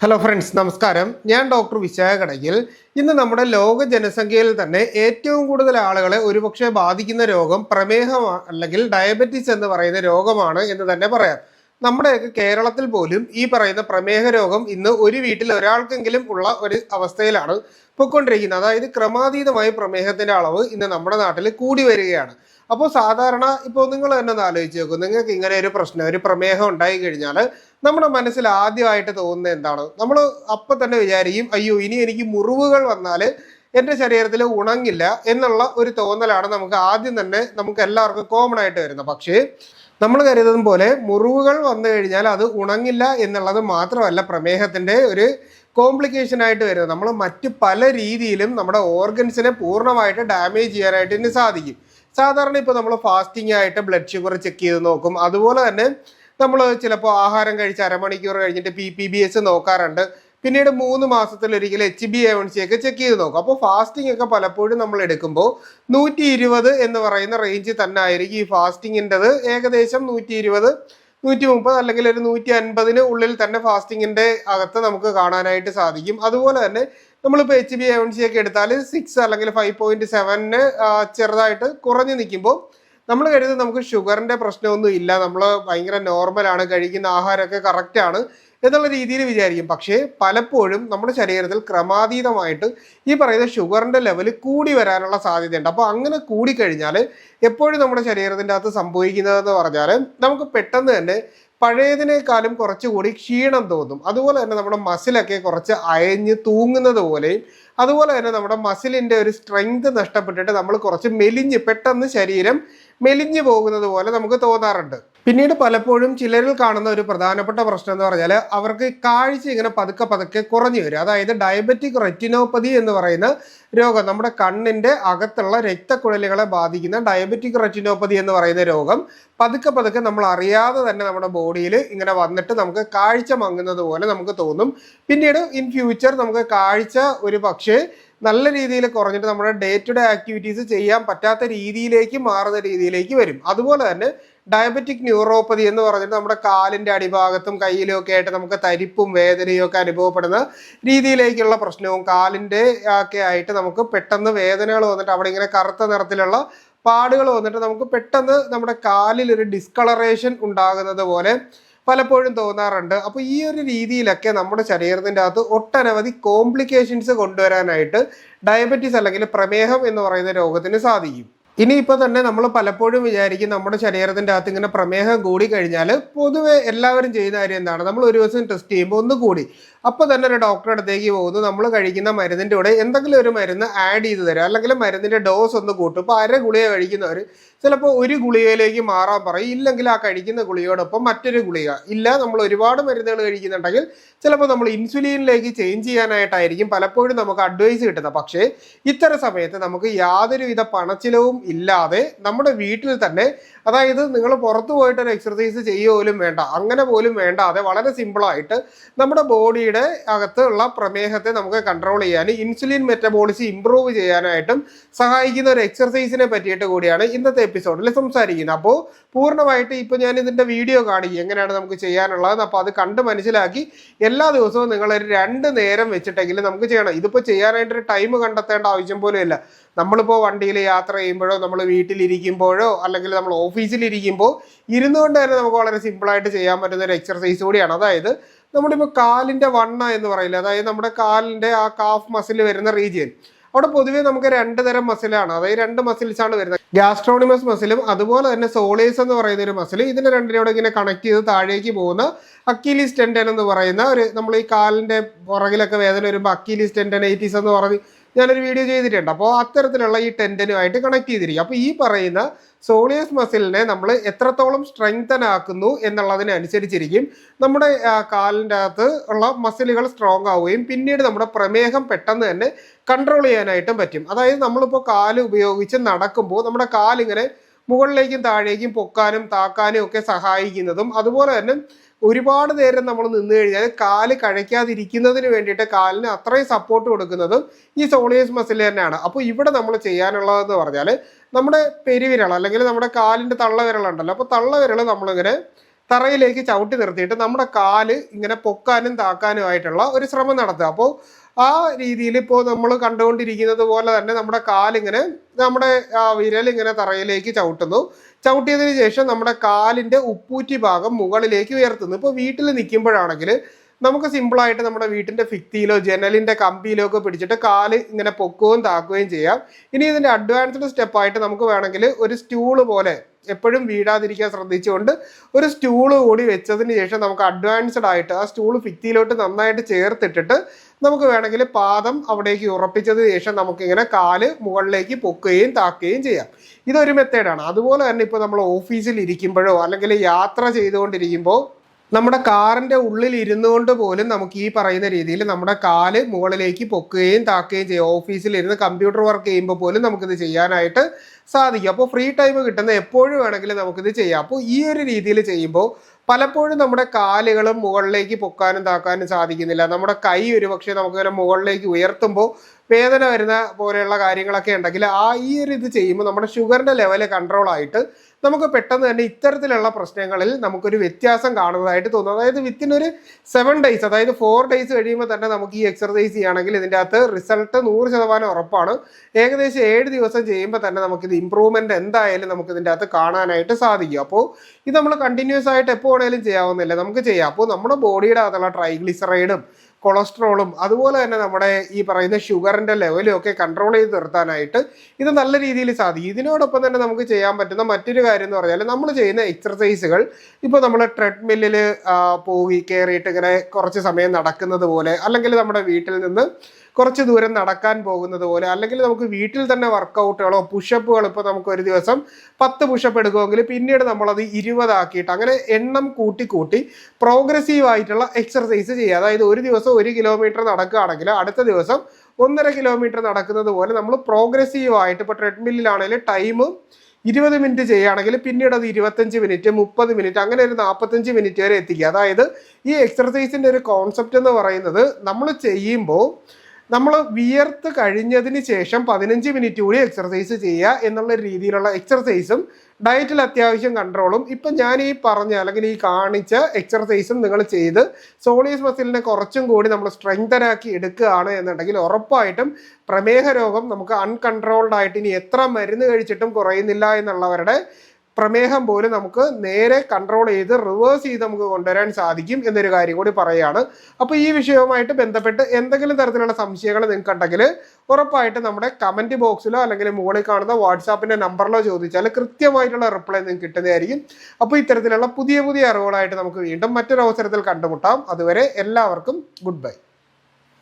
Hello friends നമസ്കാരം. ഞാൻ doctor വിശായ കടകിൽ ഇന്ന് നമ്മുടെ ലോക ജനസംഖ്യയിൽ തന്നെ ഏറ്റവും കൂടുതൽ ആളുകളെ ഒരുപക്ഷെ ബാധിക്കുന്ന രോഗം പ്രമേഹം അല്ലെങ്കിൽ ഡയബറ്റിസ് എന്ന് പറയുന്ന രോഗമാണ് എന്ന് തന്നെ പറയാം. നമ്മുടെയൊക്കെ കേരളത്തിൽ പോലും ഈ പറയുന്ന പ്രമേഹ രോഗം ഇന്ന് ഒരു വീട്ടിൽ ഒരാൾക്കെങ്കിലും ഉള്ള ഒരു അവസ്ഥയിലാണ് പൊയ്ക്കൊണ്ടിരിക്കുന്നത്. അതായത് ക്രമാതീതമായി പ്രമേഹത്തിന്റെ അളവ് ഇന്ന് നമ്മുടെ നാട്ടിൽ കൂടി വരികയാണ്. അപ്പോൾ സാധാരണ ഇപ്പോൾ നിങ്ങൾ തന്നെ ഒന്ന് ആലോചിച്ച് നോക്കും. നിങ്ങൾക്ക് ഇങ്ങനെ ഒരു പ്രശ്നം ഒരു പ്രമേഹം ഉണ്ടായി കഴിഞ്ഞാൽ നമ്മുടെ മനസ്സിൽ ആദ്യമായിട്ട് തോന്നുന്നത് എന്താണ്? നമ്മൾ അപ്പം തന്നെ വിചാരിക്കും അയ്യോ ഇനി എനിക്ക് മുറിവുകൾ വന്നാൽ എന്റെ ശരീരത്തിൽ ഉണങ്ങില്ല എന്നുള്ള ഒരു തോന്നലാണ് നമുക്ക് ആദ്യം തന്നെ നമുക്ക് എല്ലാവർക്കും കോമൺ ആയിട്ട് വരുന്നത്. പക്ഷേ നമ്മൾ കരുതുന്ന പോലെ മുറിവുകൾ വന്നു കഴിഞ്ഞാൽ അത് ഉണങ്ങില്ല എന്നുള്ളത് മാത്രമല്ല പ്രമേഹത്തിന്റെ ഒരു കോംപ്ലിക്കേഷൻ ആയിട്ട് വരുന്നത്. നമ്മൾ മറ്റ് പല രീതിയിലും നമ്മുടെ ഓർഗൻസിനെ പൂർണമായിട്ട് ഡാമേജ് ചെയ്യാനായിട്ട് ഇതിന് സാധിക്കും. സാധാരണ ഇപ്പോൾ നമ്മൾ ഫാസ്റ്റിംഗ് ആയിട്ട് ബ്ലഡ് ഷുഗർ ചെക്ക് ചെയ്ത് നോക്കും. അതുപോലെ തന്നെ നമ്മൾ ചിലപ്പോൾ ആഹാരം കഴിച്ച് അരമണിക്കൂർ കഴിഞ്ഞിട്ട് പി പി ബി എസ് നോക്കാറുണ്ട്. പിന്നീട് മൂന്ന് മാസത്തിലൊരിക്കൽ H B A one C ഒക്കെ ചെക്ക് ചെയ്ത് നോക്കും. അപ്പോൾ ഫാസ്റ്റിംഗ് ഒക്കെ പലപ്പോഴും നമ്മൾ എടുക്കുമ്പോൾ നൂറ്റി ഇരുപത് എന്ന് പറയുന്ന റേഞ്ചിൽ തന്നെ ആയിരിക്കും ഈ ഫാസ്റ്റിങ്ങിന്റെത് ഏകദേശം നൂറ്റി ഇരുപത് നൂറ്റി മുപ്പത് അല്ലെങ്കിൽ ഒരു നൂറ്റി അൻപതിന് ഉള്ളിൽ തന്നെ ഫാസ്റ്റിങ്ങിന്റെ അകത്ത് നമുക്ക് കാണാനായിട്ട് സാധിക്കും. അതുപോലെ തന്നെ നമ്മളിപ്പോൾ H B A one C ഒക്കെ എടുത്താൽ സിക്സ് അല്ലെങ്കിൽ ഫൈവ് പോയിന്റ് സെവനിന് ചെറുതായിട്ട് കുറഞ്ഞു നിൽക്കുമ്പോൾ നമ്മൾ കരുതുന്നത് നമുക്ക് ഷുഗറിന്റെ പ്രശ്നമൊന്നും ഇല്ല. നമ്മൾ ഭയങ്കര നോർമലാണ് കഴിക്കുന്ന ആഹാരമൊക്കെ കറക്റ്റാണ് എന്നുള്ള രീതിയിൽ വിചാരിക്കും. പക്ഷേ പലപ്പോഴും നമ്മുടെ ശരീരത്തിൽ ക്രമാതീതമായിട്ട് ഈ പറയുന്ന ഷുഗറിന്റെ ലെവൽ കൂടി വരാനുള്ള സാധ്യതയുണ്ട്. അപ്പോൾ അങ്ങനെ കൂടിക്കഴിഞ്ഞാൽ എപ്പോഴും നമ്മുടെ ശരീരത്തിന്റെ അകത്ത് സംഭവിക്കുന്നതെന്ന് പറഞ്ഞാൽ നമുക്ക് പെട്ടെന്ന് തന്നെ പഴയതിനേക്കാളും കുറച്ചുകൂടി ക്ഷീണം തോന്നും. അതുപോലെ തന്നെ നമ്മുടെ മസിലൊക്കെ കുറച്ച് അയഞ്ഞ് തൂങ്ങുന്നത് പോലെയും അതുപോലെ തന്നെ നമ്മുടെ മസിലിന്റെ ഒരു സ്ട്രെങ്ത് നഷ്ടപ്പെട്ടിട്ട് നമ്മൾ കുറച്ച് മെലിഞ്ഞ് പെട്ടെന്ന് ശരീരം മെലിഞ്ഞു പോകുന്നത് പോലെ നമുക്ക് തോന്നാറുണ്ട്. പിന്നീട് പലപ്പോഴും ചിലരിൽ കാണുന്ന ഒരു പ്രധാനപ്പെട്ട പ്രശ്നം എന്ന് പറഞ്ഞാൽ അവർക്ക് കാഴ്ച ഇങ്ങനെ പതുക്കെ പതുക്കെ കുറഞ്ഞു വരും. അതായത് ഡയബറ്റിക് റെറ്റിനോപ്പതി എന്ന് പറയുന്ന രോഗം നമ്മുടെ കണ്ണിന്റെ അകത്തുള്ള രക്തക്കുഴലുകളെ ബാധിക്കുന്ന ഡയബറ്റിക് റെറ്റിനോപ്പതി എന്ന് പറയുന്ന രോഗം പതുക്കെ പതുക്കെ നമ്മൾ അറിയാതെ തന്നെ നമ്മുടെ ബോഡിയിൽ ഇങ്ങനെ വന്നിട്ട് നമുക്ക് കാഴ്ച മങ്ങുന്നത് പോലെ നമുക്ക് തോന്നും. പിന്നീട് ഇൻ ഫ്യൂച്ചർ നമുക്ക് കാഴ്ച ഒരു പക്ഷേ നല്ല രീതിയിൽ കുറഞ്ഞിട്ട് നമ്മുടെ ഡേ ടു ഡേ ആക്ടിവിറ്റീസ് ചെയ്യാൻ പറ്റാത്ത രീതിയിലേക്ക് മാറുന്ന രീതിയിലേക്ക് വരും. അതുപോലെ തന്നെ ഡയബറ്റിക് ന്യൂറോപ്പതി എന്ന് പറഞ്ഞിട്ട് നമ്മുടെ കാലിന്റെ അടിഭാഗത്തും കയ്യിലും ഒക്കെ ആയിട്ട് നമുക്ക് തരിപ്പും വേദനയും ഒക്കെ അനുഭവപ്പെടുന്ന രീതിയിലേക്കുള്ള പ്രശ്നവും കാലിന്റെ ഒക്കെ ആയിട്ട് നമുക്ക് പെട്ടെന്ന് വേദനകൾ വന്നിട്ട് അവിടെ ഇങ്ങനെ കറുത്ത നിറത്തിലുള്ള പാടുകൾ വന്നിട്ട് നമുക്ക് പെട്ടെന്ന് നമ്മുടെ കാലിൽ ഒരു ഡിസ്കളറേഷൻ ഉണ്ടാകുന്നത് പോലെ പലപ്പോഴും തോന്നാറുണ്ട്. അപ്പോൾ ഈ ഒരു രീതിയിലൊക്കെ നമ്മുടെ ശരീരത്തിന്റെ അകത്ത് ഒട്ടനവധി കോംപ്ലിക്കേഷൻസ് കൊണ്ടുവരാനായിട്ട് ഡയബറ്റീസ് അല്ലെങ്കിൽ പ്രമേഹം എന്ന് പറയുന്ന രോഗത്തിന് സാധിക്കും. ഇനി ഇനിയിപ്പോൾ തന്നെ നമ്മൾ പലപ്പോഴും വിചാരിക്കും നമ്മുടെ ശരീരത്തിന്റെ അകത്ത് ഇങ്ങനെ പ്രമേഹം കൂടി കഴിഞ്ഞാൽ പൊതുവെ എല്ലാവരും ചെയ്യുന്ന കാര്യം എന്താണ്? നമ്മൾ ഒരു ദിവസം ടെസ്റ്റ് ചെയ്യുമ്പോൾ ഒന്ന് കൂടി. അപ്പോൾ തന്നെ ഒരു ഡോക്ടറെ അടുത്തേക്ക് പോകുന്നു. നമ്മൾ കഴിക്കുന്ന മരുന്നിന്റെ കൂടെ എന്തെങ്കിലും ഒരു മരുന്ന് ആഡ് ചെയ്ത് തരാം. അല്ലെങ്കിൽ മരുന്നിന്റെ ഡോസ് ഒന്ന് കൂട്ടും. ഇപ്പോൾ അര ഗുളിക കഴിക്കുന്നവർ ചിലപ്പോൾ ഒരു ഗുളികയിലേക്ക് മാറാൻ പറയും. ഇല്ലെങ്കിൽ ആ കഴിക്കുന്ന ഗുളികയോടൊപ്പം മറ്റൊരു ഗുളിക. ഇല്ല നമ്മൾ ഒരുപാട് മരുന്നുകൾ കഴിക്കുന്നുണ്ടെങ്കിൽ ചിലപ്പോൾ നമ്മൾ ഇൻസുലിനിലേക്ക് ചേഞ്ച് ചെയ്യാനായിട്ടായിരിക്കും പലപ്പോഴും നമുക്ക് അഡ്വൈസ് കിട്ടുന്നത്. പക്ഷേ ഇത്തരം സമയത്ത് നമുക്ക് യാതൊരുവിധ പണച്ചിലവും ഇല്ലാതെ നമ്മുടെ വീട്ടിൽ തന്നെ അതായത് നിങ്ങൾ പുറത്തു പോയിട്ട് ഒരു എക്സർസൈസ് ചെയ്യുക വേണ്ട. അങ്ങനെ പോലും വേണ്ടാതെ വളരെ സിമ്പിളായിട്ട് നമ്മുടെ ബോഡിയുടെ അകത്തുള്ള പ്രമേഹത്തെ നമുക്ക് കൺട്രോൾ ചെയ്യാൻ ഇൻസുലിൻ മെറ്റബോളിസം ഇമ്പ്രൂവ് ചെയ്യാനായിട്ടും സഹായിക്കുന്ന ഒരു എക്സർസൈസിനെ പറ്റിയിട്ട് കൂടിയാണ് ഇന്നത്തെ എപ്പിസോഡിൽ സംസാരിക്കുന്നത്. അപ്പോൾ പൂർണമായിട്ട് ഇപ്പോൾ ഞാൻ ഇതിന്റെ വീഡിയോ കാണിക്കും എങ്ങനെയാണ് നമുക്ക് ചെയ്യാനുള്ളത് അപ്പോൾ അത് കണ്ട് മനസ്സിലാക്കി എല്ലാ ദിവസവും നിങ്ങൾ ഒരു രണ്ട് നേരം വെച്ചിട്ടെങ്കിലും നമുക്ക് ചെയ്യണം. ഇതിപ്പോൾ ചെയ്യാനായിട്ടൊരു ടൈം കണ്ടെത്തേണ്ട ആവശ്യം പോലും ഇല്ല. നമ്മളിപ്പോൾ വണ്ടിയിൽ യാത്ര ചെയ്യുമ്പോഴോ നമ്മൾ വീട്ടിലിരിക്കുമ്പോഴോ അല്ലെങ്കിൽ നമ്മൾ ഓഫീസിലിരിക്കുമ്പോൾ ഇരുന്നുകൊണ്ട് തന്നെ നമുക്ക് വളരെ സിമ്പിളായിട്ട് ചെയ്യാൻ പറ്റുന്ന ഒരു എക്സർസൈസ് കൂടിയാണ്. അതായത് നമ്മളിപ്പോൾ കാലിന്റെ വണ്ണ എന്ന് പറയില്ല? അതായത് നമ്മുടെ കാലിന്റെ ആ കാഫ് മസിൽ വരുന്ന റീജിയൻ അവിടെ പൊതുവേ നമുക്ക് രണ്ട് തരം മസിലാണ് അതായത് രണ്ട് മസിൽസ് ആണ് വരുന്നത്. ഗ്യാസ്ട്രോണിമസ് മസിലും അതുപോലെ തന്നെ സോളേസ് എന്ന് പറയുന്ന ഒരു മസിൽ ഇതിനെ രണ്ടിനോട് ഇങ്ങനെ കണക്ട് ചെയ്ത് താഴേക്ക് പോകുന്ന അക്കീലിസ് ടെൻഡൻ എന്ന് പറയുന്ന ഒരു നമ്മൾ ഈ കാലിന്റെ പുറകിലൊക്കെ വേദന വരുമ്പോൾ അക്കീലിസ് ടെൻഡനൈറ്റീസ് എന്ന് പറഞ്ഞ് ഞാനൊരു വീഡിയോ ചെയ്തിട്ടുണ്ട്. അപ്പോൾ അത്തരത്തിലുള്ള ഈ ടെൻഡനുമായിട്ട് കണക്ട് ചെയ്തിരിക്കും. അപ്പോൾ ഈ പറയുന്ന സോളിയസ് മസിലിനെ നമ്മൾ എത്രത്തോളം സ്ട്രെങ്തൻ ആക്കുന്നു എന്നുള്ളതിനനുസരിച്ചിരിക്കും നമ്മുടെ കാലിന്റെ അകത്ത് ഉള്ള മസിലുകൾ സ്ട്രോങ് ആവുകയും പിന്നീട് നമ്മുടെ പ്രമേഹം പെട്ടെന്ന് തന്നെ കൺട്രോൾ ചെയ്യാനായിട്ടും പറ്റും. അതായത് നമ്മളിപ്പോൾ കാൽ ഉപയോഗിച്ച് നടക്കുമ്പോൾ നമ്മുടെ കാലിങ്ങനെ മുകളിലേക്കും താഴേക്കും പൊക്കാനും താക്കാനും ഒക്കെ സഹായിക്കുന്നതും അതുപോലെ തന്നെ ഒരുപാട് നേരം നമ്മൾ നിന്ന് കഴിഞ്ഞാൽ കാൽ കഴിക്കാതിരിക്കുന്നതിന് വേണ്ടിയിട്ട് കാലിന് അത്രയും സപ്പോർട്ട് കൊടുക്കുന്നതും ഈ സോളിയസ് മസിൽ തന്നെയാണ്. അപ്പോൾ ഇവിടെ നമ്മൾ ചെയ്യാനുള്ളതെന്ന് പറഞ്ഞാൽ നമ്മുടെ പെരുവിരൽ അല്ലെങ്കിൽ നമ്മുടെ കാലിന്റെ തള്ളവിരലുണ്ടല്ലോ അപ്പോൾ തള്ളവിരൽ നമ്മളിങ്ങനെ തറയിലേക്ക് ചവിട്ടി നിർത്തിയിട്ട് നമ്മുടെ കാൽ ഇങ്ങനെ പൊക്കാനും താക്കാനും ആയിട്ടുള്ള ഒരു ശ്രമം നടത്തുക. അപ്പോൾ ആ രീതിയിൽ ഇപ്പോൾ നമ്മൾ കണ്ടുകൊണ്ടിരിക്കുന്നത് പോലെ തന്നെ നമ്മുടെ കാലിങ്ങനെ നമ്മുടെ വിരൽ ഇങ്ങനെ തറയിലേക്ക് ചവിട്ടുന്നു. ചവിട്ടിയതിന് ശേഷം നമ്മുടെ കാലിന്റെ ഉപ്പൂറ്റി ഭാഗം മുകളിലേക്ക് ഉയർത്തുന്നു. ഇപ്പോൾ വീട്ടിൽ നിൽക്കുമ്പോഴാണെങ്കിൽ നമുക്ക് സിമ്പിളായിട്ട് നമ്മുടെ വീട്ടിന്റെ ഫിക്തിയിലോ ജനലിന്റെ കമ്പിയിലോ ഒക്കെ പിടിച്ചിട്ട് കാൽ ഇങ്ങനെ പൊക്കുകയും താക്കുകയും ചെയ്യാം. ഇനി ഇതിന്റെ അഡ്വാൻസ്ഡ് സ്റ്റെപ്പായിട്ട് നമുക്ക് വേണമെങ്കിൽ ഒരു സ്റ്റൂൾ പോലെ എപ്പോഴും വീഴാതിരിക്കാൻ ശ്രദ്ധിച്ചുകൊണ്ട് ഒരു സ്റ്റൂൾ കൂടി വെച്ചതിന് ശേഷം നമുക്ക് അഡ്വാൻസ്ഡ് ആയിട്ട് ആ സ്റ്റൂൾ ഭിത്തിയിലോട്ട് നന്നായിട്ട് ചേർത്തിട്ടിട്ട് നമുക്ക് വേണമെങ്കിൽ പാദം അവിടേക്ക് ഉറപ്പിച്ചതിന് ശേഷം നമുക്കിങ്ങനെ കാൽ മുകളിലേക്ക് പൊക്കുകയും താക്കുകയും ചെയ്യാം. ഇതൊരു മെത്തേഡാണ് അതുപോലെ തന്നെ ഇപ്പോൾ നമ്മൾ ഓഫീസിൽ ഇരിക്കുമ്പോഴോ അല്ലെങ്കിൽ യാത്ര ചെയ്തുകൊണ്ടിരിക്കുമ്പോൾ നമ്മുടെ കാറിന്റെ ഉള്ളിൽ ഇരുന്നുകൊണ്ട് പോലും നമുക്ക് ഈ പറയുന്ന രീതിയിൽ നമ്മുടെ കാൽ മുകളിലേക്ക് പൊക്കുകയും താക്കുകയും ചെയ്യാം. ഓഫീസിൽ ഇരുന്ന് കമ്പ്യൂട്ടർ വർക്ക് ചെയ്യുമ്പോൾ പോലും നമുക്കിത് ചെയ്യാനായിട്ട് സാധിക്കും. അപ്പോൾ ഫ്രീ ടൈം കിട്ടുന്ന എപ്പോഴും വേണമെങ്കിലും നമുക്കിത് ചെയ്യാം. അപ്പോൾ ഈ ഒരു രീതിയിൽ ചെയ്യുമ്പോൾ പലപ്പോഴും നമ്മുടെ കാലുകളും മുകളിലേക്ക് പൊക്കാനും താക്കാനും സാധിക്കുന്നില്ല. നമ്മുടെ കൈ ഒരു പക്ഷേ നമുക്കിങ്ങനെ മുകളിലേക്ക് ഉയർത്തുമ്പോൾ വേദന വരുന്ന പോലെയുള്ള കാര്യങ്ങളൊക്കെ ഉണ്ടെങ്കിൽ ആ ഈ ഒരു ഇത് ചെയ്യുമ്പോൾ നമ്മുടെ ഷുഗറിന്റെ ലെവൽ കൺട്രോൾ ആയിട്ട് നമുക്ക് പെട്ടെന്ന് തന്നെ ഇത്തരത്തിലുള്ള പ്രശ്നങ്ങളിൽ നമുക്കൊരു വ്യത്യാസം കാണുന്നതായിട്ട് തോന്നും. അതായത് വിത്തിൻ ഒരു സെവൻ ഡേയ്സ് അതായത് ഫോർ ഡേയ്സ് കഴിയുമ്പോൾ തന്നെ നമുക്ക് ഈ എക്സർസൈസ് ചെയ്യുകയാണെങ്കിൽ ഇതിന്റെ അകത്ത് റിസൾട്ട് നൂറ് ശതമാനം ഉറപ്പാണ്. ഏകദേശം ഏഴ് ദിവസം ചെയ്യുമ്പോൾ തന്നെ നമുക്കിത് ഇമ്പ്രൂവ്മെന്റ് എന്തായാലും നമുക്ക് ഇതിന്റെ അകത്ത് കാണാനായിട്ട് സാധിക്കും. അപ്പോൾ ഇത് നമ്മൾ കണ്ടിന്യൂസ് ആയിട്ട് എപ്പോൾ വേണേലും ചെയ്യാവുന്നില്ല നമുക്ക് ചെയ്യാം. അപ്പോൾ നമ്മുടെ ബോഡിയുടെ അകത്തുള്ള ട്രൈഗ്ലിസറൈഡും കൊളസ്ട്രോളും അതുപോലെ തന്നെ നമ്മുടെ ഈ പറയുന്ന ഷുഗറിന്റെ ലെവലും ഒക്കെ കൺട്രോൾ ചെയ്ത് നിർത്താനായിട്ട് ഇത് നല്ല രീതിയിൽ സാധിക്കും. ഇതിനോടൊപ്പം തന്നെ നമുക്ക് ചെയ്യാൻ പറ്റുന്ന മറ്റൊരു കാര്യം എന്ന് പറഞ്ഞാൽ നമ്മൾ ചെയ്യുന്ന എക്സർസൈസുകൾ ഇപ്പോൾ നമ്മൾ ട്രെഡ്മില്ലിൽ പോയി കയറിയിട്ട് ഇങ്ങനെ കുറച്ച് സമയം നടക്കുന്നത് പോലെ അല്ലെങ്കിൽ നമ്മുടെ വീട്ടിൽ നിന്ന് കുറച്ച് ദൂരം നടക്കാൻ പോകുന്നത് പോലെ അല്ലെങ്കിൽ നമുക്ക് വീട്ടിൽ തന്നെ വർക്കൗട്ടുകളോ പുഷപ്പുകളോ ഇപ്പോൾ നമുക്ക് ഒരു ദിവസം പത്ത് പുഷപ്പ് എടുക്കുമെങ്കിൽ പിന്നീട് നമ്മളത് ഇരുപതാക്കിയിട്ട് അങ്ങനെ എണ്ണം കൂട്ടി കൂട്ടി പ്രോഗ്രസീവ് ആയിട്ടുള്ള എക്സർസൈസ് ചെയ്യുക. അതായത് ഒരു ദിവസം ഒരു കിലോമീറ്റർ നടക്കുകയാണെങ്കിൽ അടുത്ത ദിവസം ഒന്നര കിലോമീറ്റർ നടക്കുന്നത് പോലെ നമ്മൾ പ്രോഗ്രസീവ് ആയിട്ട് ഇപ്പോൾ ട്രെഡ്മില്ലിലാണെങ്കിൽ ടൈം ഇരുപത് മിനിറ്റ് ചെയ്യുകയാണെങ്കിൽ പിന്നീട് അത് ഇരുപത്തഞ്ച് മിനിറ്റ് മുപ്പത് മിനിറ്റ് അങ്ങനെ ഒരു നാൽപ്പത്തഞ്ച് മിനിറ്റ് വരെ എത്തിക്കുക. അതായത് ഈ എക്സർസൈസിന്റെ ഒരു കോൺസെപ്റ്റ് എന്ന് പറയുന്നത് നമ്മൾ ചെയ്യുമ്പോൾ നമ്മൾ വിയർത്ത് കഴിഞ്ഞതിന് ശേഷം പതിനഞ്ച് മിനിറ്റ് കൂടി എക്സർസൈസ് ചെയ്യുക എന്നുള്ള രീതിയിലുള്ള എക്സർസൈസും ഡയറ്റിൽ അത്യാവശ്യം കൺട്രോളും ഇപ്പം ഞാൻ ഈ പറഞ്ഞ അല്ലെങ്കിൽ ഈ കാണിച്ച എക്സർസൈസും നിങ്ങൾ ചെയ്ത് സോളിയസ് മസിലിനെ കുറച്ചും കൂടി നമ്മൾ സ്ട്രെങ്തനാക്കി എടുക്കുകയാണ് എന്നുണ്ടെങ്കിൽ ഉറപ്പായിട്ടും പ്രമേഹ രോഗം നമുക്ക് അൺകൺട്രോൾഡ് ആയിട്ട് ഇനി എത്ര മരുന്ന് കഴിച്ചിട്ടും കുറയുന്നില്ല എന്നുള്ളവരുടെ പ്രമേഹം പോലും നമുക്ക് നേരെ കൺട്രോൾ ചെയ്ത് റിവേഴ്സ് ചെയ്ത് നമുക്ക് കൊണ്ടുവരാൻ സാധിക്കും എന്നൊരു കാര്യം കൂടി പറയുകയാണ്. അപ്പോൾ ഈ വിഷയവുമായിട്ട് ബന്ധപ്പെട്ട് എന്തെങ്കിലും തരത്തിലുള്ള സംശയങ്ങൾ നിങ്ങൾക്ക് ഉണ്ടെങ്കിൽ ഉറപ്പായിട്ട് നമ്മുടെ കമന്റ് ബോക്സിലോ അല്ലെങ്കിൽ മുകളിൽ കാണുന്ന വാട്സാപ്പിന്റെ നമ്പറിലോ ചോദിച്ചാൽ കൃത്യമായിട്ടുള്ള റിപ്ലൈ നിങ്ങൾക്ക് കിട്ടുന്നതായിരിക്കും. അപ്പോൾ ഇത്തരത്തിലുള്ള പുതിയ പുതിയ അറിവുകളായിട്ട് നമുക്ക് വീണ്ടും മറ്റൊരു അവസരത്തിൽ കണ്ടുമുട്ടാം. അതുവരെ എല്ലാവർക്കും ഗുഡ് ബൈ